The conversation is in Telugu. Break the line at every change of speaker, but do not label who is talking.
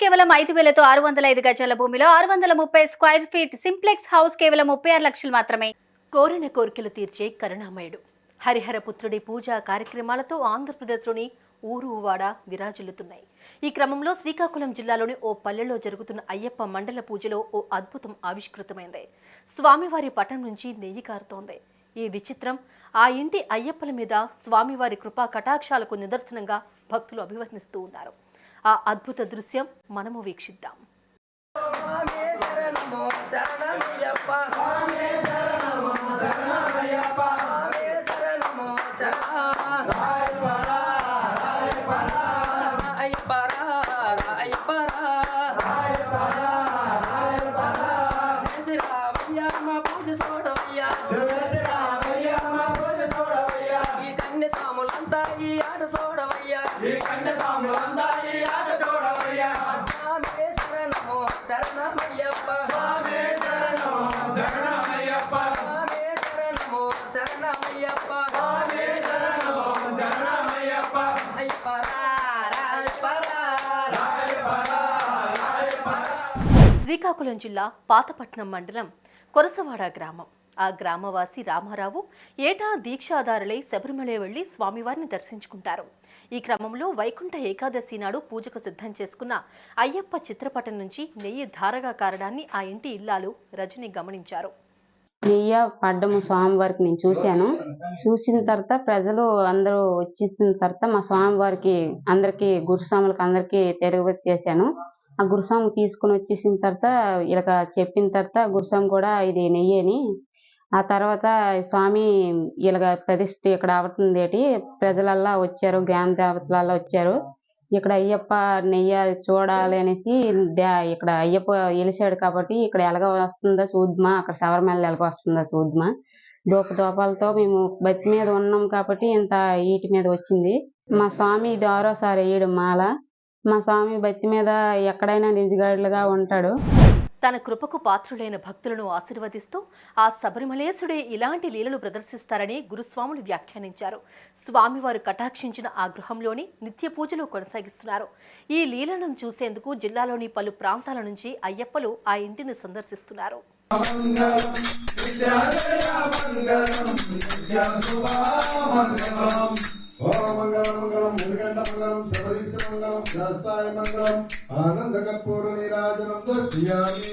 కేవలం ఐదు వేలతో ఆరు వందల ఐదు గజాల భూమిలో ఆరు వందల ముప్పై స్క్వేర్ ఫీట్ సింప్లెక్స్ హౌస్ కేవలం ముప్పై ఆరు లక్షలు మాత్రమే.
కోరిన కోరికలు తీర్చే కరుణామయుడు. హరిహర పుత్రుడి పూజా కార్యక్రమాలతో ఆంధ్రప్రదేశ్లోని ఊరు వాడ విరాజిల్లుతున్నాయి. ఈ క్రమంలో శ్రీకాకుళం జిల్లాలోని ఓ పల్లెలో జరుగుతున్న అయ్యప్ప మండల పూజలో ఓ అద్భుతం ఆవిష్కృతమైంది. స్వామివారి పటం నుంచి నెయ్యి కారుతోంది. ఈ విచిత్రం ఆ ఇంటి అయ్యప్పల మీద స్వామివారి కృపా కటాక్షాలకు నిదర్శనంగా భక్తులు అభివర్ణిస్తూ ఉన్నారు. ఆ అద్భుత దృశ్యం మనము వీక్షిద్దాం
Yeah. సాములంతా ఈ ఆట చూడవయ్యా స్వామి శరణమో శరణమయ్యప్ప స్వామి శరణమో శరణమయ్యప్ప అయ్యప్పరా
శ్రీకాకుళం జిల్లా పాతపట్నం మండలం కొరసవాడ గ్రామం ఆ గ్రామవాసి రామారావు ఏటా దీక్షాదారులై శబరిమల వెళ్ళి స్వామివారిని దర్శించుకుంటారు. ఈ క్రమంలో వైకుంఠ ఏకాదశి నాడు పూజకు సిద్ధం చేసుకున్న అయ్యప్ప చిత్రపటం నుంచి నెయ్యి ధారగా కారడాన్ని ఆ ఇంటి ఇల్లాలు రజని గమనించారు.
నెయ్య పడ్డము స్వామివారికి నేను చూశాను. చూసిన తర్వాత ప్రజలు అందరూ వచ్చేసిన తర్వాత మా స్వామివారికి అందరికి గురుస్వాములకు అందరికీ తెలియ చేశాను ఆ గురుస్వామి తీసుకుని వచ్చేసిన తర్వాత ఇలా చెప్పిన తర్వాత గురుస్వామి కూడా ఇది నెయ్యి అని ఆ తర్వాత స్వామి ఇలాగ ప్రతిష్ఠ ఇక్కడ అవుతుంది ఏంటి ప్రజలల్లా వచ్చారు గ్రామ దేవతలల్లా వచ్చారు. ఇక్కడ అయ్యప్ప నెయ్య చూడాలి అనేసి ఇక్కడ అయ్యప్ప వెలిసాడు కాబట్టి ఇక్కడ ఎలాగ వస్తుందో చూద్మా అక్కడ శబరిమల ఎలాగ వస్తుందో చూద్మా దోప దోపాలతో మేము బతి మీద ఉన్నాం కాబట్టి ఇంత ఈటి మీద వచ్చింది. మా స్వామి ఇది ఆరోసారి వేయడం మాల. మా స్వామి బతి మీద ఎక్కడైనా నిజగాడులుగా ఉంటాడు.
తన కృపకు పాత్రులైన భక్తులను ఆశీర్వదిస్తూ ఆ శబరిమలేశుడే ఇలాంటి లీలలు ప్రదర్శిస్తారని గురుస్వాములు వ్యాఖ్యానించారు. స్వామివారు కటాక్షించిన ఆ గృహంలోని నిత్య పూజలు కొనసాగిస్తున్నారు. ఈ లీలను చూసేందుకు జిల్లాలోని పలు ప్రాంతాల నుంచి అయ్యప్పలు ఆ ఇంటిని సందర్శిస్తున్నారు.
మంగళం మంగళం. మంగళం శబరీశ మంగళం శాస్తాయ మంగళం ఆనంద కర్పూర నీరాజనం దర్శయామి.